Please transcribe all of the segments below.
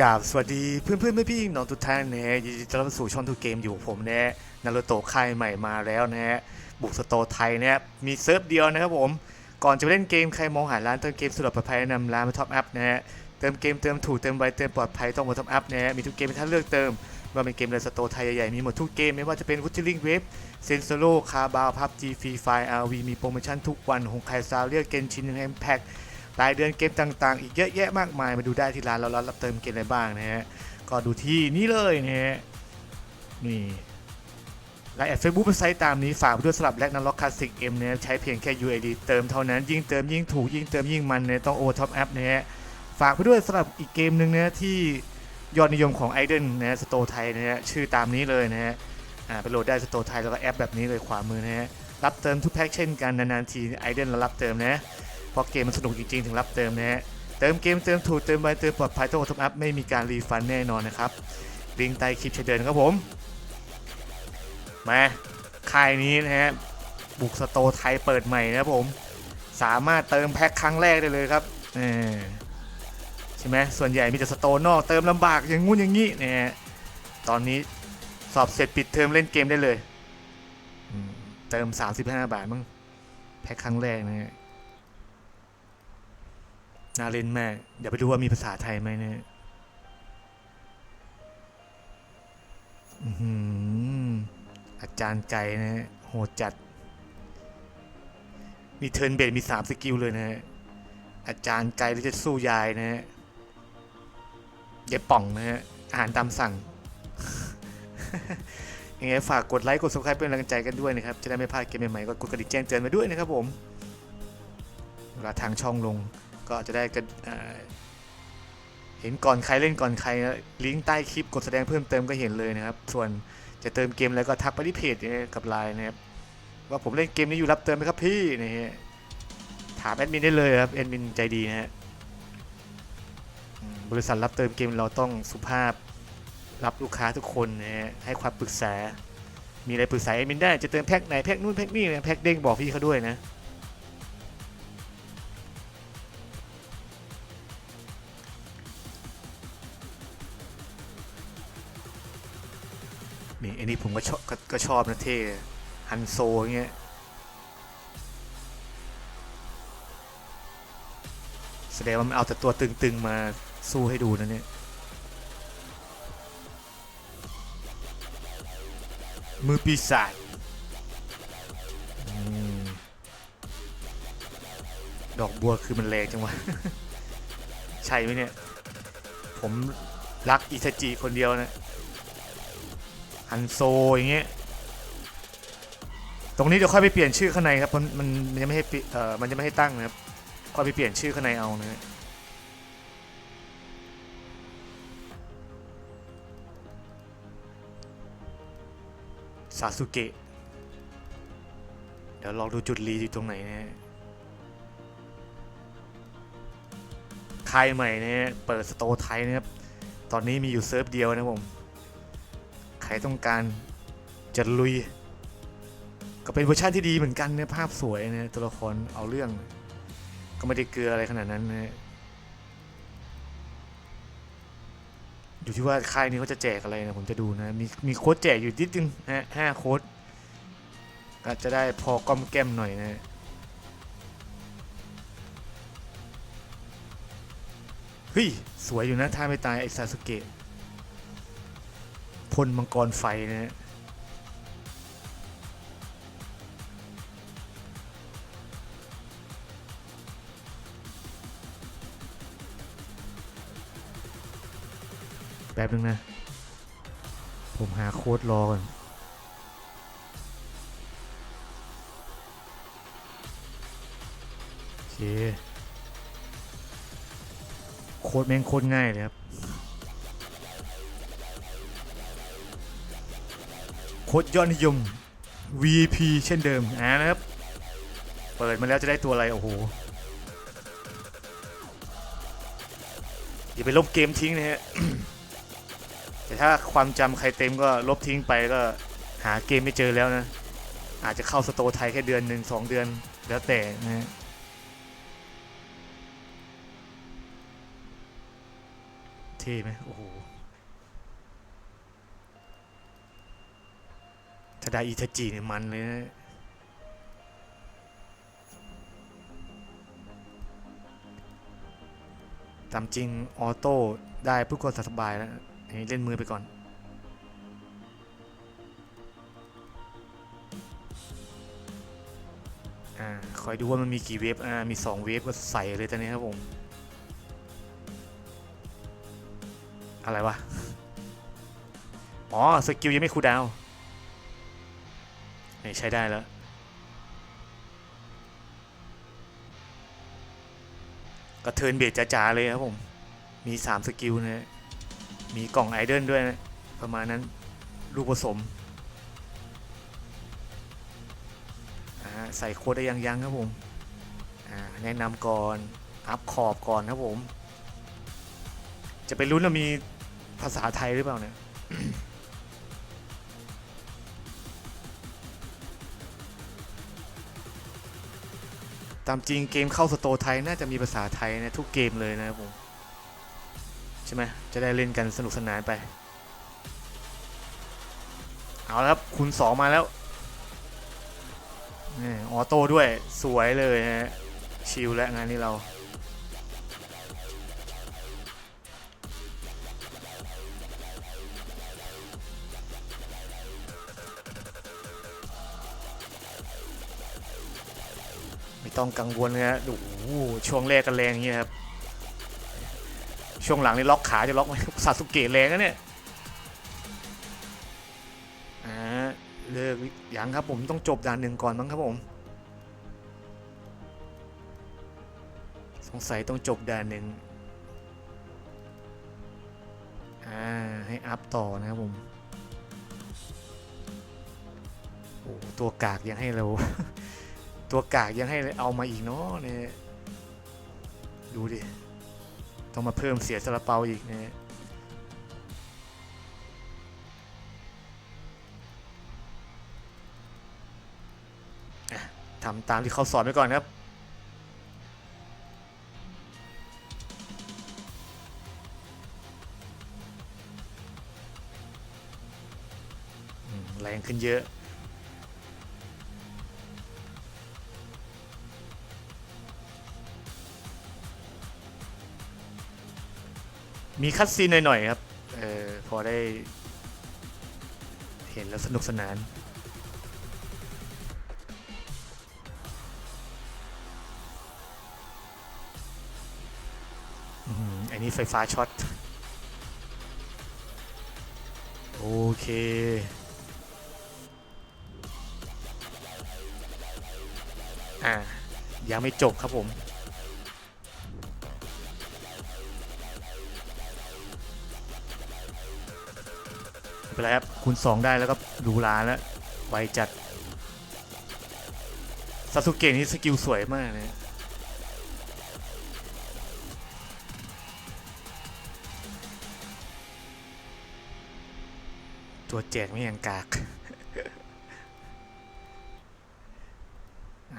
กราบสวัสดีเพื่อนเพื่อนๆพี่ๆน้องทุกท่านนะฮะยินดีต้อนรับสู่ช่องทูเกมอยู่ผมนะฮะนารูโตะค่ายใหม่มาแล้วนะฮะบุกสโตร์ไทยนะฮะมีเซิร์ฟเดียวนะครับผม ก่อนจะไปเล่นเกมใครมองหาร้านเติมเกมสุดปลอดภัยแนะนำร้านมาท็อปอัพนะฮะเติมเกมเติมถูกเติมไวเติมปลอดภัยต้องมาท็อปอัพนะฮะมีทุกเกมให้ท่านเลือกเติมว่าเป็นเกมในสโตร์ไทยใหญ่ๆมีหมดทุกเกมไม่ว่าจะเป็นวุฒิลิงเว็บเซนโซโลคาบาวพับจีฟรีไฟอาร์วีมีโปรโมชั่นทุกวันของใคซาวเรียกเกนชินแฮมแพ็ก รายเดือนเกมต่างๆ อีกเยอะแยะมากมาย มาดูได้ที่ร้านเรารับเติมเกมอะไรบ้างนะฮะ ก็ดูที่นี่เลยนะฮะ นี่ไลน์แอดเฟซบุ๊กเว็บไซต์ตามนี้ฝากด้วยสำหรับแลกนันล็อกคลาสสิกเอ็มเนี่ยใช้เพียงแค่ UID เติมเท่านั้นยิ่งเติมยิ่งถูกยิ่งเติมยิ่งมันเนี่ยต้องโอท็อปแอปนะฮะฝากไปด้วยสำหรับอีกเกมหนึ่งนะที่ยอดนิยมของไอเดนนะสโตไทยนะฮะชื่อตามนี้เลยนะฮะอ่าไปโหลดได้สโตไทยแล้วก็แอปแบบนี้เลยขวามือนะฮะรับเติมทุกแพ็คเช่นกันนานๆทีไอเดนเรารับเติมนะ เพราะเกมมันสนุกจริงๆ ถึงรับเติมนะฮะ เติมเกมเติมถูกเติมไวเติมปลอดภัยต้องท็อปอัพไม่มีการรีฟันแน่นอนนะครับลิงก์ใต้คลิปใช้เดินครับผม มาค่ายนี้นะฮะบุกสโตไทยเปิดใหม่นะผม สามารถเติมแพ็คครั้งแรกได้เลยครับเออใช่ไหมส่วนใหญ่มีแต่สโตนอกเติมลำบากอย่างงู้นอย่างงี้นะฮะตอนนี้สอบเสร็จปิดเทอมเล่นเกมได้เลยอืมเติม 35 บาทมั้งแพ็คครั้งแรกนะฮะ น่าเล่นมากเดี๋ยวไปดูว่ามีภาษาไทยไหมเนี่ยอือหืออาจารย์ไก่นะฮะโหดจัด มีเทิร์นเบดมีสามสกิลเลยนะฮะ อาจารย์ไก่ที่จะสู้ยายนะฮะเย็บป่องนะฮะ อาหารตามสั่งยังไงฝากกดไลค์ กด subscribe เป็นกำลังใจกันด้วยนะครับ จะได้ไม่พลาดเกมใหม่ๆ ก็กดกระดิ่งแจ้งเตือนมาด้วยนะครับผมเวลาทางช่องลง ก็จะได้กันเห็นก่อนใครเล่นก่อนใครนะลิงก์ใต้คลิปกดแสดงเพิ่มเติมก็เห็นเลยนะครับ ส่วนจะเติมเกมแล้วก็ทักไปที่เพจนะกับไลน์นะครับว่าผมเล่นเกมนี้อยู่รับเติมไหมครับพี่นะฮะถามแอดมินได้เลยครับแอดมินใจดีนะฮะบริษัทรับเติมเกมเราต้องสุภาพรับลูกค้าทุกคนนะฮะให้ความปรึกษา มีอะไรปรึกษาแอดมินได้จะเติมแพ็คไหนแพ็คนู่นแพ็คนี่แพ็คเด้งบอกพี่เขาด้วยนะ นี้ผมก็ชอบก็ก็ชอบนะเท่ฮันโซอย่างเงี้ยแสดงว่ามันเอาแต่ตัวตึงๆมาสู้ให้ดูนะเนี่ยมือปีศาจดอกบัวคือมันแรงจังวะ ใช่ไหมเนี่ย ผมรักอิซาจิคนเดียวนะ ฮันโซอย่างเงี้ยตรงนี้เดี๋ยวค่อยไปเปลี่ยนชื่อข้างในครับมันมันมันจะไม่ให้เอ่อมันจะไม่ให้ตั้งนะครับค่อยไปเปลี่ยนชื่อข้างในเอานะซาสุเกะเดี๋ยวลองดูจุดรีอยู่ตรงไหนนะฮะค่ายใหม่เนะฮะเปิดสโตร์ไทยนะครับ ตอนนี้มีอยู่เซิร์ฟเดียวนะผม รต้องการจะลุย ก็เป็นเวอร์ชันที่ดีเหมือนกันเนะภาพสวยนะตัวละครเอาเรื่อง ก็ไม่ได้เกลืออะไรขนาดนั้นนะอยู่ที่ว่าค่ายนี้เขาจะแจกอะไรนะผมจะดูนะ มีมีโค้ดแจกอยู่นิดนึงนะฮะห้าโค้ดก็จะได้พอก้อมแก้มหน่อยนะเฮ้ย สวยอยู่นะ ถ้าไม่ตายไอซาสุเกะ พ่นมังกรไฟนะฮะแป๊บนึงนะ ผมหาโค้ดรอก่อนโอเคโค้ดแม่งโคตรง่ายเลยครับ โค้ดยอดนิยม VP เช่นเดิมอ่านะครับ เปิดมาแล้วจะได้ตัวอะไร โอ้โหอย่าไปลบเกมทิ้งนะฮะแต่ถ้าความจำใครเต็มก็ลบทิ้งไปก็หาเกมไม่เจอแล้วนะ อาจจะเข้าสโตไทยแค่เดือนหนึ่งสองเดือนแล้วแต่นะฮะเท่ไหมโอ้โห ถ้าได้อิทาจิเนี่ยมันเลยนะตามจริง ออโต้ได้เพื่อความสบายแล้วอันนี้เล่นมือไปก่อน อ่า คอยดูว่ามันมีกี่เวฟ อ่า มี 2 เวฟก็ใส่เลยตอนนี้ครับผม อะไรวะ อ๋อ สกิลยังไม่คูดาว นี่ใช้ได้แล้ว กระเทินเบียดจ๋าๆเลยครับผม มี3สกิลนะ มีกล่องไอเดิลด้วยนะ ประมาณนั้นลูกผสมใส่โค้ดได้ยังยังครับผมแนะนำก่อน อัพขอบก่อนครับผม จะไปรุ้นว่ามีภาษาไทยหรือเปล่าเนี่ย ตามจริงเกมเข้าสโตร์ไทยน่าจะมีภาษาไทยนะทุกเกมเลยนะครับผม ใช่ไหมจะได้เล่นกันสนุกสนานไป เอาละครับคุณสองมาแล้วออโต้ด้วยสวยเลยนะฮะชิลและงานนี้เรา ไม่ต้องกังวลนะฮะโอ้โหช่วงแรกกันแรงอย่างเงี้ยครับ ช่วงหลังนี่ล็อกขาจะล็อกไหมซาสุเกะแรงนะเนี่ยอ่าเลิกยังครับผมต้องจบด่านหนึ่งก่อนมั้งครับผม สงสัยต้องจบด่านหนึ่งอ่าให้อัพต่อนะครับผมโอ้ตัวกากยังให้เรา ตัวกากยังให้เอามาอีกเนาะเนี่ยดูดิ ต้องมาเพิ่มเสียสละเปาอีกเนี่ยทำตามที่เขาสอนไว้ก่อนครับ แรงขึ้นเยอะ มีคัดซีนหน่อยๆครับ เออพอได้ เห็นแล้วสนุกสนาน อันนี้ไฟฟ้าช็อต โอเคอ่ายังไม่จบครับผม ไม่เป็นไรครับคูณ2ได้แล้วก็หรูหรานแล้วไวจัดซาสุเกะนี่สกิลสวยมากนะตัวแจกไม่ยังกาก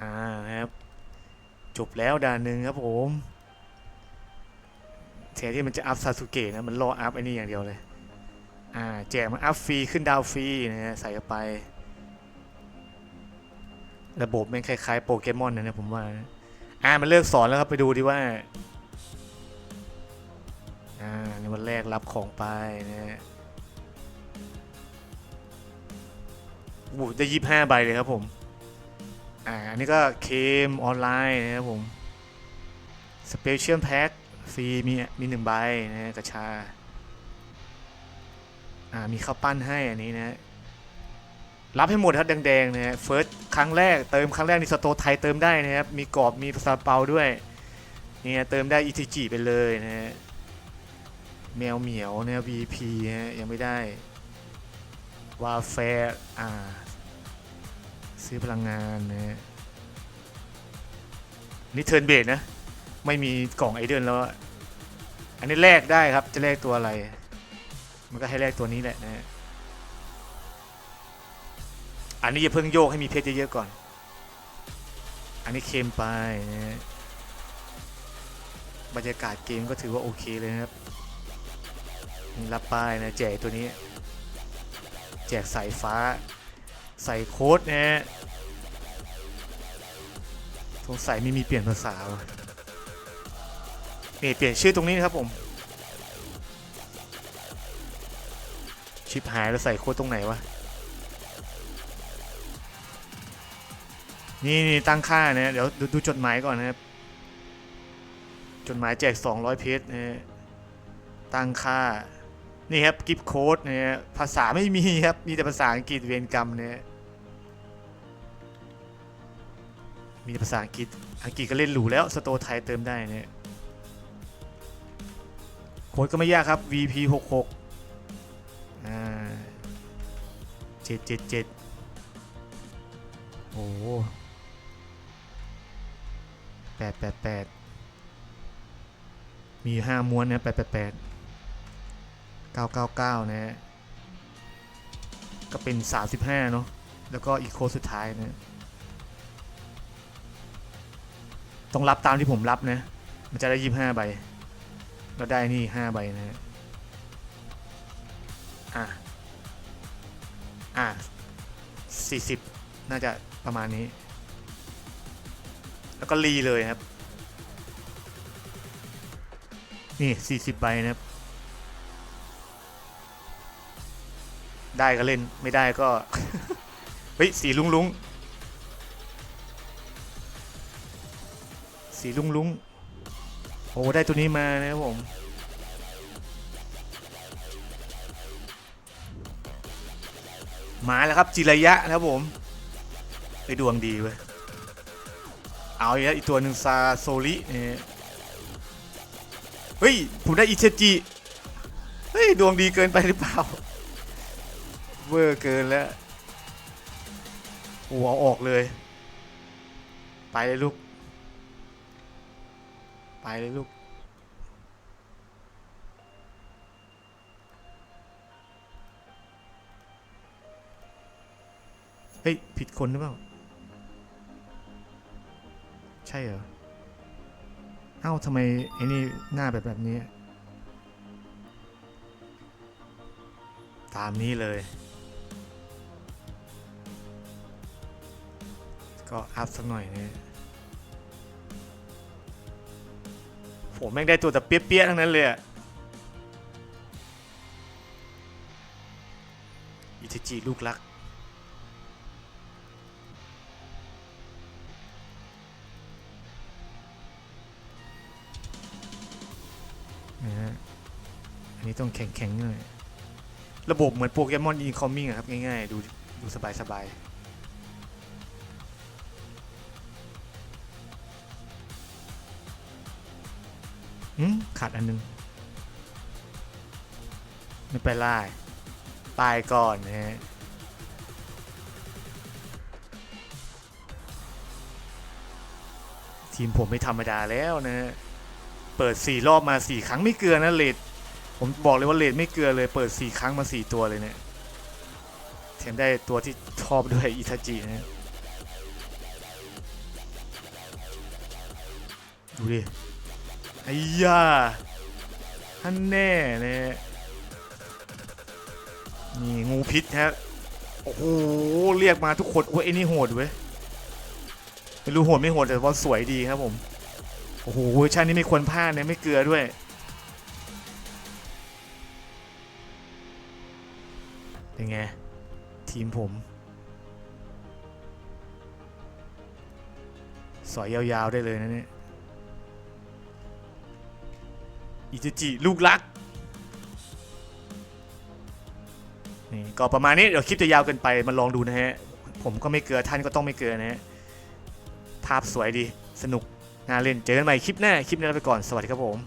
อ่าครับ จบแล้วด่านหนึ่งครับผมแทนที่มันจะอัพซาสุเกะนะ มันรออัพไอ้นี่อย่างเดียวเลย อ่าแจกมาอัพฟรีขึ้นดาวฟรีนะฮะใส่เข้าไป ระบบม่งคล้ายๆโปเกมอนนะเนี่ยผมว่าอ่ามันเลิกสอนแล้วครับไปดูดีว่าอ่าในวันแรกรับของไปนะฮะโอ้โหได้ยี่ห้าใบเลยครับผม อ่า อันนี้ก็เคมออนไลน์นะครับผม สเปเชียลแพ็คฟรีมีมีหนึ่งใบนะฮะกระชา อ่ามีข้าวปั้นให้อันนี้นะรับให้หมดครับแดงๆนะฮะเฟิร์สครั้งแรกเติมครั้งแรกในสโตไทยเติมได้นะครับมีกรอบมีซาเปาด้วยเนี่ยเติมได้อิทิจิไปเลยนะฮะแมวเหมียวเนี่ย VP ฮะยังไม่ได้วาแฟร์อ่าซื้อพลังงานนะฮะนี่เทิร์นเบดนะ ไม่มีกล่องไอเดนแล้วอะอันนี้แลกได้ครับจะแลกตัวอะไร มันก็ให้แลกตัวนี้แหละนะฮะอันนี้อย่าเพิ่งโยกให้มีเพชรเยอะๆก่อน อันนี้เค็มไปนะบรรยากาศเกมก็ถือว่าโอเคเลยนะครับรับป้ายนะแจกตัวนี้ แจกสายฟ้า ใส่โค้ดนะฮะสงสัยไม่มีเปลี่ยนภาษาวะนี่เปลี่ยนชื่อตรงนี้นะครับผม ชิปหายแล้วใส่โค้ดตรงไหนวะ นี่นี่ตั้งค่านะเดี๋ยวดูจดหมายก่อนนะครับ จดหมายแจก 200 เพชรนะฮะตั้งค่า นี่ครับกิฟต์โค้ดนะฮะภาษาไม่มีครับ มีแต่ภาษาอังกฤษเวรกรรมเนี่ยมีแต่ภาษาอังกฤษ อังกฤษก็เล่นหรูแล้ว สโตไทยเติมได้เนี่ย โค้ดก็ไม่ยากครับ VP 6 6 เจ็ดเจ็ดเจ็ดโอ้แปดแปดแปดมีห้าม้วนนะแปดแปดแปดเก้าเก้าเก้านะฮะก็เป็นสามสิบห้าเนาะแล้วก็อีกโคสุดท้ายนะต้องรับตามที่ผมรับนะ มันจะได้ยี่ห้าใบเราได้นี่ห้าใบนะฮะ อะอะสี่สิบน่าจะประมาณนี้ แล้วก็รีเลยครับ นี่สี่สิบใบนะครับ ได้ก็เล่นไม่ได้ก็ เฮ้ย สีลุงลุงสีลุงลุงโอ้ได้ตัวนี้มานะครับผม มาแล้วครับจิระยะนะครับผมไปดวงดีเว้ยเอาอีกแล้วอีกตัวหนึ่งซาโซลิเนี่ยเฮ้ย ผมได้อิเชจิ เฮ้ย ดวงดีเกินไปหรือเปล่า เวอร์เกินแล้วโอ้เอาออกเลย ไปเลยลูก ไปเลยลูก เฮ้ย ผิดคนหรือเปล่า ใช่เหรอ เอ้าทำไมไอ้นี่หน้าแบบแบบนี้ ตามนี้เลย ก็อัพสักหน่อยนะผมแม่งได้ตัวแต่เปี้ยๆทั้งนั้นเลยอะอิทจิลูกรัก อันนี้ต้องแข็งๆหน่อย ระบบเหมือนโปเกมอนอินคอมมิ่งอะครับ ง่ายๆ ดูดูสบายๆหืมขาดอันนึง ไม่เป็นไรตายก่อนนะฮะทีมผมไม่ธรรมดาแล้วนะฮะ เปิด4รอบมา4ครั้งไม่เกลือนะเลด ผมบอกเลยว่าเลดไม่เกลือเลยเปิด 4 ครั้งมา 4 ตัวเลยเนี่ยแถมได้ตัวที่ชอบด้วยอิทาจินะดูดิไอ้ยาท่านแน่เนี่ยนี่งูพิษฮะโอ้โหเรียกมาทุกคนโอ้ยไอ้นี่โหดเว้ยไม่รู้โหดไม่โหดแต่ว่าสวยดีครับผมโอ้โหเวอร์ชันนี้ไม่ควรพลาดเนะไม่เกลือด้วย เป็นไง ทีมผม สอยยาวๆได้เลยนะเนี่ยอิจิจิลูกรักนี่ก็ประมาณนี้เดี๋ยวคลิปจะยาวเกินไปมาลองดูนะฮะ ผมก็ไม่เกลือท่านก็ต้องไม่เกลือนะฮะ ภาพสวยดีสนุกน่าเล่นเจอกันใหม่คลิปหน้า คลิปนี้ลาไปก่อนสวัสดีครับผม